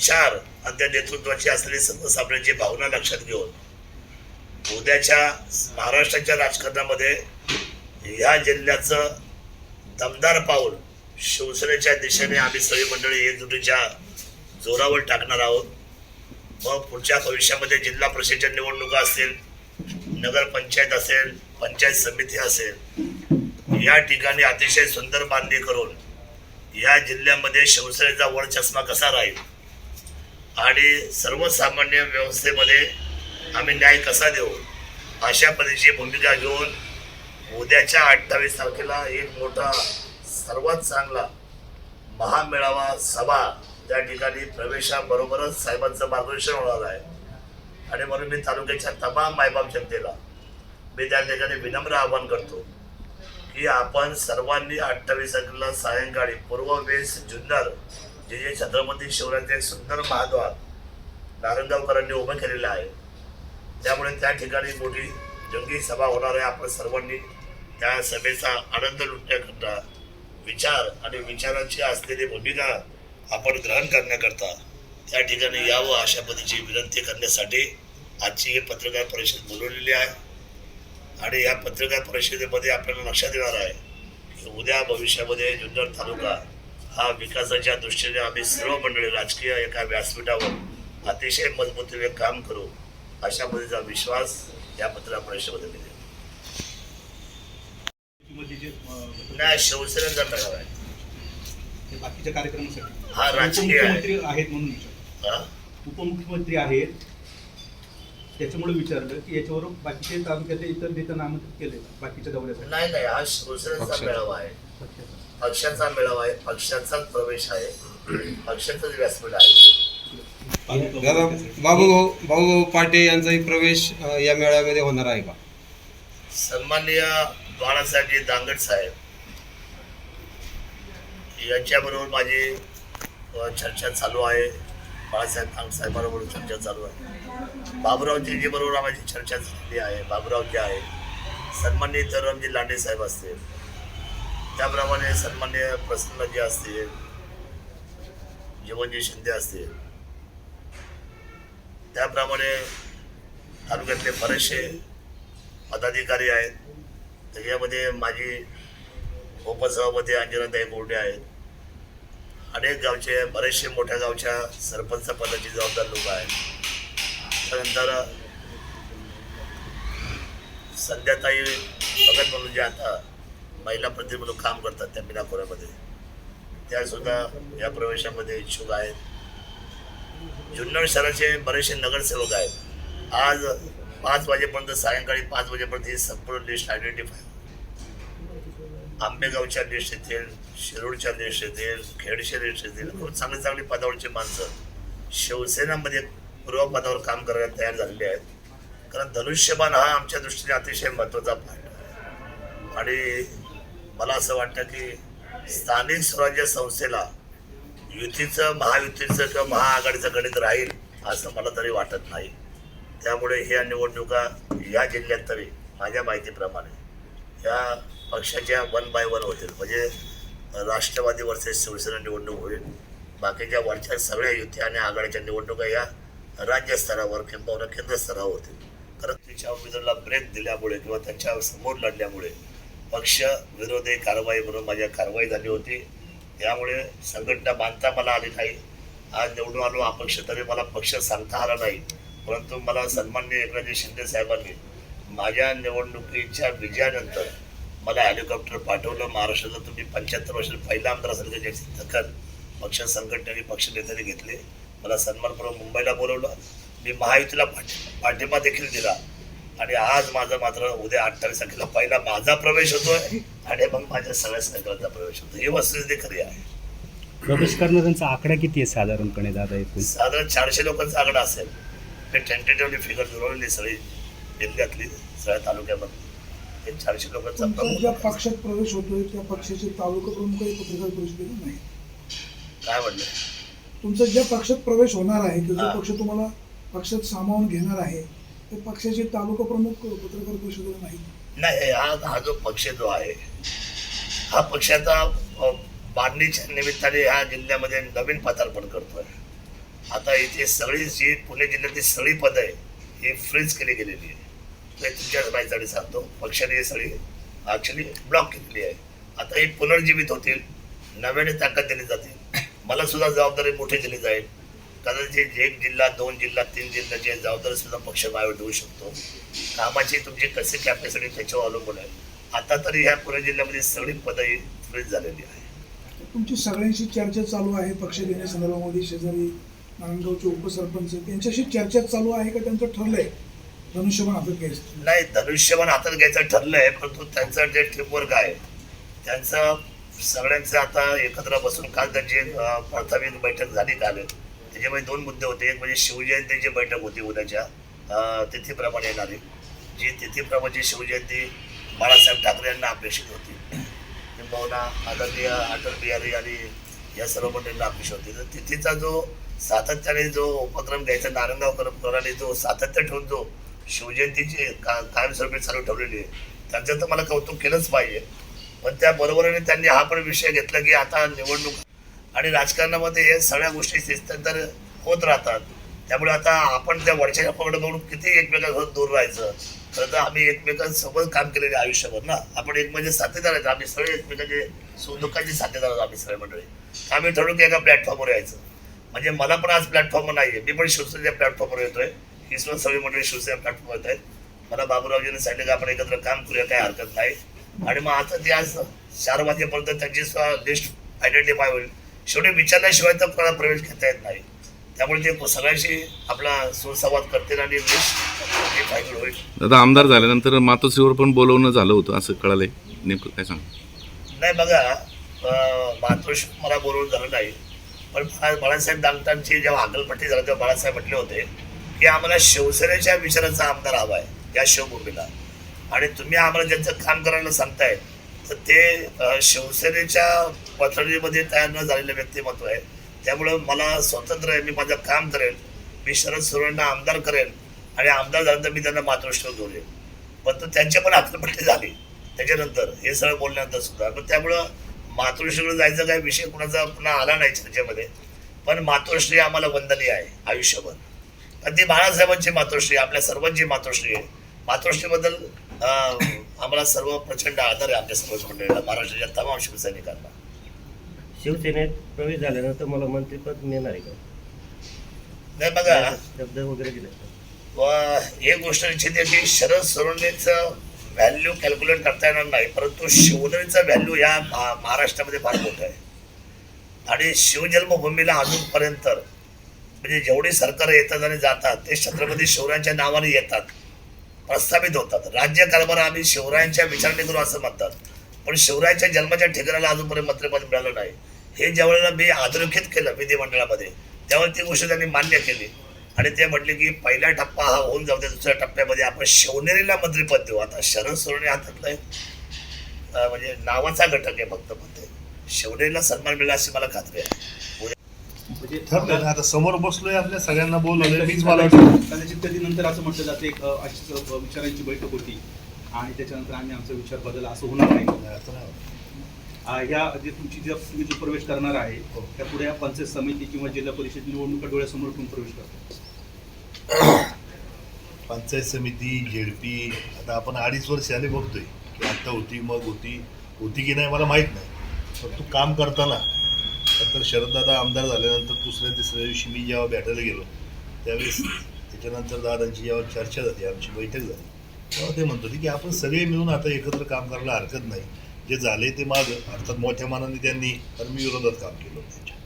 विचार आणि त्या नेतृत्वाची असलेली सर्वसामान्यांची भावना लक्षात घेऊन उद्याच्या महाराष्ट्राच्या राजकारणामध्ये ह्या जिल्ह्याचं दमदार पाऊल शिवसेनेच्या दिशेने आम्ही सगळी मंडळी एकजुटीच्या जोरावर टाकणार आहोत. मग पुढच्या भविष्यामध्ये जिल्हा परिषदेच्या निवडणुका असतील नगरपंचायत असेल पंचायत समिती असेल या ठिकाणी अतिशय सुंदर बांधणी करून या जिल्ह्यामध्ये शिवसेनेचा वर चष्मा कसा राहील? आणि सर्वसामान्य व्यवस्थेमध्ये आम्ही न्याय कसा देऊ अशा पद्धतीची भूमिका घेऊन उद्याच्या अठ्ठावीस तारखेला एक मोठा सर्वात चांगला महामेळावा सभा त्या ठिकाणी प्रवेशाबरोबरच साहेबांचं मार्गदर्शन होणार आहे. आणि म्हणून मी तालुक्याच्या तमाम मायबाप जनतेला मी त्या ठिकाणी विनम्र आवाहन करतो की आपण सर्वांनी अठ्ठावीस तारखेला सायंकाळी पूर्व वेस जुन्नर जे जे छत्रपती शिवरायांचे सुंदर महाद्वार नारंगावकरांनी उभं केलेलं आहे त्यामुळे त्या ठिकाणी मोठी जंगी सभा होणार आहे. आपण सर्वांनी त्या सभेचा आनंद लुटण्याकरता विचार आणि विचारांची असलेली भूमिका आपण ग्रहण करण्याकरता त्या ठिकाणी यावं अशा पद्धतीची विनंती करण्यासाठी आजची ही पत्रकार परिषद बोलवलेली आहे. आणि या पत्रकार परिषदेमध्ये आपल्याला लक्षात येणार आहे की उद्या भविष्यामध्ये जुन्नर तालुका हा विकासाच्या दृष्टीने आम्ही सर्व मंडळी राजकीय एका व्यासपीठावर अतिशय मजबूतीने काम करू अशा पद्धतीचा विश्वास या पत्रकार परिषदेमध्ये अं, नाही शिवसेनेचा मेळावा आहे हे बाकीच्या कार्यक्रमासाठी. हा राजकीय आहेत म्हणून? उपमुख्यमंत्री आहेत त्याच्यामुळे विचारलं की याच्यावर बाकीचे तालुक्यातले इतर नेत्यांना आमंत्रित केले बाकीच्या दौऱ्यासाठी. नाही नाही हा शिवसेनेचा मेळावा आहे. पक्षाचा मेळावा आहे पक्षाचाच प्रवेश आहे पक्षाचंच व्यासपीठ आहे. दादा बाबूभाऊ भाऊभाऊ पाटे यांचाही प्रवेश अ, या मेळाव्यामध्ये होणार आहे का? सन्माननीय बाळासाहेबजी दांगड साहेब यांच्याबरोबर माझी अ, चर्चा चालू आहे. बाळासाहेब दांगड साहेबांबरोबर चर्चा चालू आहे. बाबुरावजी बरोबर माझी चर्चा झालेली आहे बाबुरावजी आहे सन्माननीय तरमजी लांडे साहेब असतील. त्याप्रमाणे सन्मान्य प्रसन्न जे असतील जीवनजी शिंदे असतील त्याप्रमाणे तालुक्यातले बरेचसे पदाधिकारी आहेत. त्याच्यामध्ये माझी उपसभापती अंजनाताई बोर्डे आहेत. अनेक गावचे बरेचसे मोठ्या गावच्या सरपंच पदाची जबाबदार लोक आहेत. त्यानंतर संध्याताई भगत म्हणून जे आता महिला प्रतिनिधी म्हणून काम करतात त्या मिनाखोऱ्यामध्ये त्या सुद्धा या प्रवेशामध्ये इच्छुक आहेत. जुन्नर शहराचे बरेचसे नगरसेवक आहेत. आज पाच वाजेपर्यंत सायंकाळी पाच वाजेपर्यंत ही संपूर्ण लिस्ट आयडेंटिफाय आंबेगावच्या लिस्ट येतील शिरूरच्या लिस्ट येतील खेडच्या लिस्ट येतील खूप चांगली चांगली पदावरची माणसं शिवसेनामध्ये पूर्व पदावर काम करायला तयार झालेले आहेत. कारण धनुष्यबाण हा आमच्या दृष्टीने अतिशय महत्त्वाचा पाठ आहे. आणि मला असं वाटतं की स्थानिक स्वराज्य संस्थेला युतीचं महायुतीचं किंवा महाआघाडीचं गणित राहील असं मला तरी वाटत नाही. त्यामुळे ह्या निवडणुका या जिल्ह्यात तरी माझ्या माहितीप्रमाणे या पक्षाच्या वन बाय वन होतील. म्हणजे राष्ट्रवादी वर्सेस शिवसेना निवडणूक होईल. बाकीच्या वरच्या सगळ्या युती आणि आघाडीच्या निवडणुका या राज्य स्तरावर किंबहुना केंद्र स्तरावर होतील. कारण तिच्या उमेदवाराला ब्रेक दिल्यामुळे किंवा त्यांच्यासमोर लढल्यामुळे पक्ष विरोधी कारवाई म्हणून माझ्या कारवाई झाली होती. त्यामुळे संघटना बांधता मला आली नाही. आज निवडून आलो अपक्ष तरी मला पक्ष सांगता आला नाही. परंतु मला सन्मान्य एकनाथजी शिंदे साहेबांनी माझ्या निवडणुकीच्या विजयानंतर मला हेलिकॉप्टर पाठवलं. महाराष्ट्राला तुम्ही पंच्याहत्तर वर्षात पहिला आमदार असेल त्याची ज्याची दखल पक्ष संघटनेने पक्ष नेत्यांनी घेतले. मला सन्मानपूर्वक मुंबईला बोलवलं. मी महायुतीला पाठिंबा देखील दिला. आणि आज माझा मात्र उद्या अठ्ठावीस तारखेला पहिला माझा प्रवेश होतोय आणि मग माझ्या सगळ्या सहकाराचा प्रवेश होतो ही वस्तुस्थिती खरी आहे. प्रवेश करणाऱ्यांचा आकडा किती आहे साधारणपणे दादा एकूण? साधारण चारशे लोकांचा आकडा असेल. ते टेंटेटिव्हली फिगर जुळवलेली सगळी. जिल्ह्यातली सगळ्या तालुक्यामध्ये हे चारशे लोकांचा तुमचा प्रमुख ज्या. पक्षात प्रवेश होतोय त्या पक्षाचे तालुका प्रमुखही पत्रकार परिषदेला नाही. काय म्हणलं? तुमचा ज्या पक्षात प्रवेश होणार आहे की जो हा. पक्ष तुम्हाला पक्षात सामावून घेणार आहे ते पक्षाचे तालुका प्रमुख पत्रकार परिषदेला नाही नाही हा हा जो पक्ष जो आहे हा पक्षाचा बांधणीच्या निमित्ताने ह्या जिल्ह्यामध्ये नवीन पदार्पण करतोय. आता इथे सगळी जी पुणे जिल्ह्यातली सगळी पदं आहे ही फ्रीज केली गेलेली आहे. ते तुमच्याच माहिती सांगतो. पक्षाने ही सगळी ॲक्च्युली ब्लॉक केलेली आहे. आता ही पुनर्जीवित होतील नव्याने ताकद दिली जातील. मला सुद्धा जबाबदारी मोठी दिली जाईल. कदाचित एक जिल्हा दोन जिल्हा तीन जिल्ह्याची जबाबदारी सुद्धा पक्ष माझ्यावर देऊ शकतो. कामाची तुमची कशी कॅपॅसिटी त्याच्यावर अवलंबून आहे. आता तरी ह्या पुणे जिल्ह्यामध्ये सगळी पदं ही फ्रीज झालेली आहे तुमची सगळ्यांशी चर्चा चालू आहे पक्ष घेण्यासंदर्भामध्ये शेजारी नारायणगावचे उपसरपंच त्यांच्याशी चर्चा चालू आहे का? त्यांचं ठरलंय. धनुष्यबाण हातात घ्यायचं. नाही धनुष्यबाण हातात घ्यायचं ठरलंय परंतु त्यांचं जे टीमवर्क आहे त्यांचं सगळ्यांचं आता एकत्र बसून काल त्यांची प्राथमिक बैठक झाली काल. त्याच्यामध्ये दोन मुद्दे होते. एक म्हणजे शिवजयंतीची बैठक होती उद्याच्या तिथीप्रमाणे येणारी जी तिथीप्रमाणे शिवजयंती बाळासाहेब ठाकरे यांना अपेक्षित होती. किंबहुना आदरणीय अटल बिहारी आणि या सर्व मंडळींना अपेक्षित होती. तर तिथीचा जो सातत्याने जो उपक्रम घ्यायचा नारायणगाव कराने जो सातत्य ठेवून जो शिवजयंतीची का कायमस्वरूपी चालू ठेवलेली आहे त्यांचं तर मला कौतुक केलंच पाहिजे. पण त्याबरोबरीने त्यांनी हा पण विषय घेतला की आता निवडणूक आणि राजकारणामध्ये हे सगळ्या गोष्टी शिस्तांतर होत राहतात. त्यामुळे आता आपण त्या वरच्या पकड बघून किती एकमेकांसोबत दूर राहायचं? खरं तर आम्ही एकमेकांसोबत काम केलेले आयुष्यभर ना? आपण एक म्हणजे साथीदार आहेत आम्ही सगळे एकमेकांचे सुखदुःखाचे साथीदार आहोत आम्ही सगळे मंडळी. आम्ही ठरवू की एका प्लॅटफॉर्मवर यायचं. म्हणजे मला पण आज प्लॅटफॉर्म नाही आहे मी पण शिवसेनेच्या प्लॅटफॉर्मवर येतोय. ही सुद्धा सगळी मंडळी शिवसेना प्लॅटफॉर्मवर येत आहेत. मला बाबूरावजींनी सांगितलं की आपण एकत्र काम करूया काही हरकत नाही. आणि मग आता ते आज चार वाजेपर्यंत त्यांची सुद्धा लिस्ट आयडेंटिफाय होईल. शेवटी विचारल्याशिवाय तर कोणाला प्रवेश घेता येत नाही. त्यामुळे ते सगळ्यांशी आपला सुसंवाद करतील आणि लिस्ट फायनल होईल. दादा आमदार झाल्यानंतर मातोश्रीवर पण बोलवणं झालं होतं असं कळालंय. नेमकं काय सांग? नाही बघा मातोश्री मला बोलवून झालं नाही. पण बाळा- बाळासाहेब दांगटांची जेव्हा आगलपट्टी झाली तेव्हा बाळासाहेब म्हटले होते की आम्हाला शिवसेनेच्या विचाराचा आमदार हवा आहे या शिवभूमीला. आणि तुम्ही आम्हाला ज्यांचं काम करायला सांगताय ते शिवसेनेच्या पथळीमध्ये तयार न झालेलं व्यक्तिमत्व आहे. त्यामुळं मला स्वतंत्र आहे मी माझं काम करेल मी शरद सोरेंना आमदार करेल आणि आमदार झाल्यानंतर मी त्यांना मातोश्रीवर घेऊन पण तो पण आकलपट्टी झाली. त्याच्यानंतर हे सगळं बोलल्यानंतर सुद्धा. पण त्यामुळं मातृश्रीकडे जायचा काही विषय कुणाचा पुन्हा आला नाही चर्चेमध्ये पण मातोश्री आम्हाला वंदनीय आहे आयुष्यभर. आणि ती बाळासाहेबांची मातोश्री आपल्या सर्वांची मातोश्री आहे. मातोश्रीबद्दल आम्हाला सर्व प्रचंड आदर आहे आपल्या सर्व मंडळीला. महाराष्ट्राच्या तमाम शिवसैनिकांना. शिवसेनेत प्रवेश झाल्यानंतर मला मंत्रिपद मिळणार आहे का? नाही बघा. शब्द वगैरे दिले व एक गोष्ट निश्चित आहे की शरद सोनवणेचं व्हॅल्यू कॅल्क्युलेट करता येणार नाही परंतु शिवनेरीचा व्हॅल्यू या महा- महाराष्ट्रामध्ये फार मोठा आहे. आणि शिवजन्मभूमीला अजूनपर्यंत म्हणजे जेवढी सरकार येतात आणि जातात ते छत्रपती शिवरायांच्या नावाने येतात. प्रस्थापित होतात. राज्य कारभार आम्ही शिवरायांच्या विचारणे करू असं म्हणतात. पण शिवरायांच्या जन्माच्या ठिकाणाला अजूनपर्यंत मंत्रिपद मिळालं नाही. हे ज्यावेळेला मी अधोरेखित केलं विधिमंडळामध्ये त्यावेळेला ती गोष्ट त्यांनी मान्य केली. आणि ते म्हटले की पहिला टप्पा हा होऊन जाऊ दे दुसऱ्या टप्प्यामध्ये आपण शिवनेरीला मंत्रिपद देऊ. आता शरद सोरणे हातातलं आहे म्हणजे नावाचा घटक आहे फक्त पण शिवनेरीला सन्मान मिळाला अशी मला खात्री आहे. म्हणजे ठरलं ना आता समोर बसलोय आपल्या सगळ्यांना बोलवलंय मीच मला कदाचित कधी नंतर असं म्हटलं जातं एक अ, अशीच अ, विचारांची बैठक होती. आणि त्याच्यानंतर आम्ही आमचा विचार बदल असं होणार नाही. ह्या जे तुमची जे तुम्ही जो प्रवेश करणार आहे त्या पुढे या पंचायत समिती किंवा जिल्हा परिषद निवडणुका डोळ्यासमोर ठेवून प्रवेश करतो? पंचायत समिती झेडपी आता आपण अडीच वर्ष आले बघतोय. की आता होती मग होती. होती की नाही मला माहीत नाही. पण तू काम करताना नंतर शरददादा आमदार झाल्यानंतर दुसऱ्या तिसऱ्या दिवशी मी जेव्हा भेटायला गेलो त्यावेळेस त्याच्यानंतर दादांची जेव्हा चर्चा झाली आमची बैठक झाली तेव्हा ते म्हणत होते की आपण सगळे मिळून आता एकत्र काम करायला हरकत नाही. जे झाले ते माझं. अर्थात मोठ्या मानाने त्यांनी कारण मी विरोधात काम केलं त्यांच्या.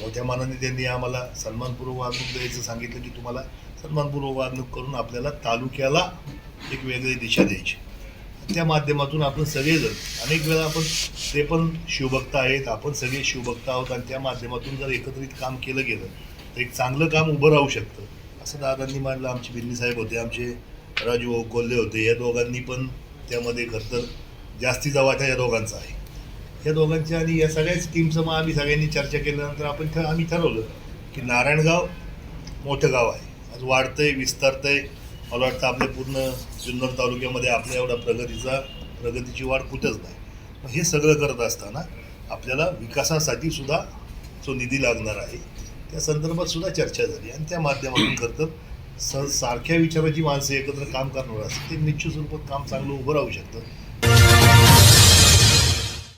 मोठ्या मानाने त्यांनी आम्हाला सन्मानपूर्वक वागणूक द्यायचं सांगितलं की तुम्हाला सन्मानपूर्वक वागणूक करून आपल्याला तालुक्याला एक वेगळी दिशा द्यायची. त्या माध्यमातून आपण सगळेजण अनेक वेळा आपण ते पण शिवभक्त आहेत आपण सगळे शिवभक्त आहोत आणि त्या माध्यमातून जर एकत्रित काम केलं गेलं तर एक चांगलं काम उभं राहू शकतं. असं दादांनी मानलं आमचे बिन्नी साहेब होते आमचे राजू कोल्हे होते या दोघांनी पण त्यामध्ये खरं तर जास्तीचा वाटा या दोघांचा आहे. या दोघांच्या आणि या सगळ्याच टीमचं मग आम्ही सगळ्यांनी चर्चा केल्यानंतर आपण ठ आम्ही ठरवलं की नारायणगाव मोठं गाव आहे. आज वाढतंय विस्तारतंय. मला वाटतं आपल्या पूर्ण जुन्नर तालुक्यामध्ये आपल्या एवढा प्रगतीचा प्रगतीची वाढ कुठंच नाही. मग हे सगळं करत असताना आपल्याला विकासासाठी सुद्धा जो निधी लागणार आहे त्या संदर्भात सुद्धा चर्चा झाली आणि त्या माध्यमातून खरं तर स सारख्या विचाराची माणसं एकत्र काम करणार असतात. ते निश्चित स्वरूपात काम चांगलं उभं राहू शकतं.